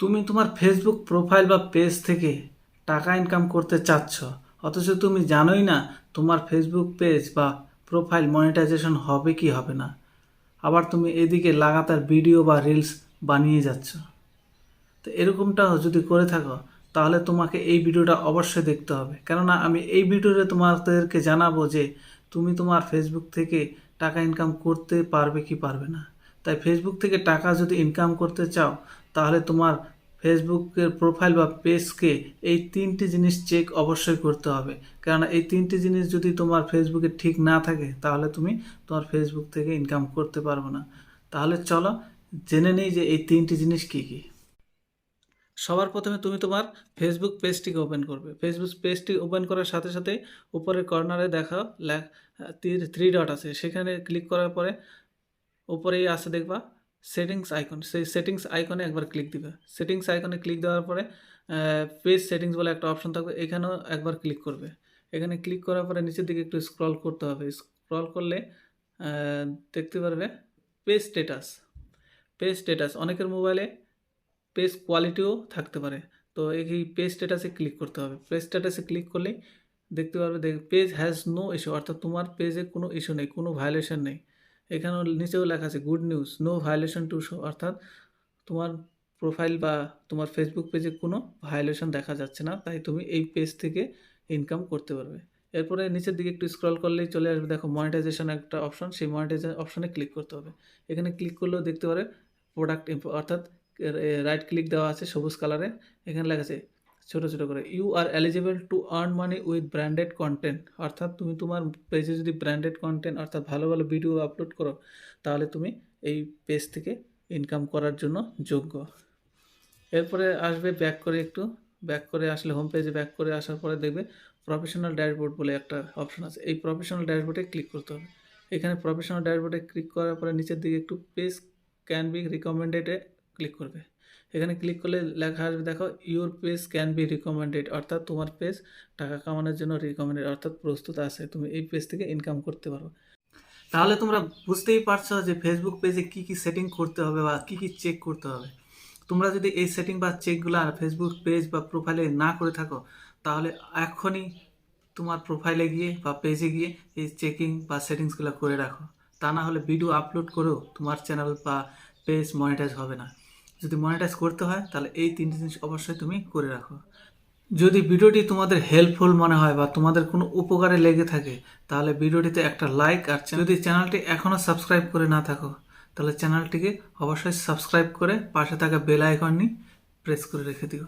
তুমি তোমার Facebook profile বা পেজ থেকে টাকা ইনকাম করতে চাচ্ছ, অথচ তুমি জানোই না তোমার ফেসবুক পেজ বা প্রোফাইল মনিটাইজেশন হবে কি হবে না। আবার তুমি এদিকে লাগাতার ভিডিও বা রিলস বানিয়ে যাচ্ছ। তো এরকমটা যদি করে থাকো, তাহলে তোমাকে এই ভিডিওটা অবশ্যই দেখতে হবে। কেননা আমি এই ভিডিওতে তোমাদেরকে জানাব যে তুমি তোমার ফেসবুক থেকে টাকা ইনকাম করতে পারবে কি পারবে না। তাই ফেসবুক থেকে টাকা যদি ইনকাম করতে চাও তাহলে তোমার ফেসবুকের প্রোফাইল বা পেজকে এই তিনটি জিনিস চেক অবশ্যই করতে হবে। কেননা এই তিনটি জিনিস যদি তোমার ফেসবুকে ঠিক না থাকে, তাহলে তুমি তোমার ফেসবুক থেকে ইনকাম করতে পারবে না। তাহলে চলো জেনে নেই যে এই তিনটি জিনিস কী কী। সবার প্রথমে তুমি তোমার ফেসবুক পেজটিকে ওপেন করবে। ফেসবুক পেজটি ওপেন করার সাথে সাথে উপরের কর্নারে দেখা তীর থ্রি ডট আছে। সেখানে ক্লিক করার পরে উপরেই আসে দেখবা সেটিংস আইকন সেই সেটিংস আইকনে একবার ক্লিক দিবে। সেটিংস আইকনে ক্লিক দেওয়ার পরে পেজ সেটিংস বলে একটা অপশন থাকবে, এখানেও একবার ক্লিক করবে। এখানে ক্লিক করার পরে নিচের দিকে একটু স্ক্রল করতে হবে। স্ক্রল করলে দেখতে পারবে পেজ স্ট্যাটাস পেজ স্ট্যাটাস অনেকের মোবাইলে পেজ কোয়ালিটিও থাকতে পারে। তো এই পেজ স্ট্যাটাসে ক্লিক করতে হবে। পেজ স্ট্যাটাসে ক্লিক করলেই দেখতে পারবে দেখ পেজ হ্যাজ নো ইস্যু অর্থাৎ তোমার পেজে কোনো ইস্যু নেই, কোনো ভায়োলেশন নেই। এখানেও নিচেও লেখা আছে good news no violation to show অর্থাৎ তোমার প্রোফাইল বা তোমার ফেসবুক পেজে কোনো ভায়োলেশন দেখা যাচ্ছে না, তাই তুমি এই পেজ থেকে ইনকাম করতে পারবে। এরপরে নিচের দিকে একটু স্ক্রল করলেই চলে আসবে, দেখো মনিটাইজেশন একটা অপশন সেই মনিটাইজেশন অপশনে ক্লিক করতে হবে। এখানে ক্লিক করলেও দেখতে পারে প্রোডাক্ট অর্থাৎ রাইট ক্লিক দেওয়া আছে সবুজ কালারে এখানে লেখা আছে ছোটো ছোটো করে। You are eligible to earn money with branded content অর্থাৎ তুমি তোমার পেজে যদি ব্র্যান্ডেড কন্টেন্ট অর্থাৎ ভালো ভালো ভিডিও আপলোড করো, তাহলে তুমি এই পেজ থেকে ইনকাম করার জন্য যোগ্য। এরপরে আসবে ব্যাক করে একটু ব্যাক করে আসলে হোম পেজে ব্যাক করে আসার পরে দেখবে প্রফেশনাল ড্যাশবোর্ড বলে একটা অপশন আছে। এই প্রফেশনাল ড্যাশবোর্ডে ক্লিক করতে হবে। এখানে প্রফেশনাল ড্যাশবোর্ডে ক্লিক করার পরে নিচের দিকে একটু পেজ ক্যান বি রিকমেন্ডেডে ক্লিক করবে। এখানে ক্লিক করলে লেখা আসবে, দেখো your page can be recommended অর্থাৎ তোমার পেজ টাকা কামানোর জন্য রিকমেন্ডেড অর্থাৎ প্রস্তুত আছে, তুমি এই পেজ থেকে ইনকাম করতে পারো। তাহলে তোমরা বুঝতেই পারছ যে ফেসবুক পেজে কি কি সেটিং করতে হবে বা কি কি চেক করতে হবে। তোমরা যদি এই সেটিং বা চেকগুলো ফেসবুক পেজ বা প্রোফাইলে না করে থাকো, তাহলে এখনই তোমার প্রোফাইলে গিয়ে বা পেজে গিয়ে এই চেকিং বা সেটিংসগুলো করে রাখো। তা না হলে ভিডিও আপলোড করেও তোমার চ্যানেল বা পেজ মনিটাইজ হবে না। যদি মনিটাইজ করতে হয়, তাহলে এই তিনটি জিনিস অবশ্যই তুমি করে রাখো। যদি ভিডিওটি তোমাদের হেল্পফুল মনে হয় বা তোমাদের কোনো উপকারে লেগে থাকে, তাহলে ভিডিওটিতে একটা লাইক আর যদি চ্যানেলটি এখনও সাবস্ক্রাইব করে না থাকো, তাহলে চ্যানেলটিকে অবশ্যই সাবস্ক্রাইব করে পাশে থাকা বেল আইকনটি প্রেস করে রেখে দিও।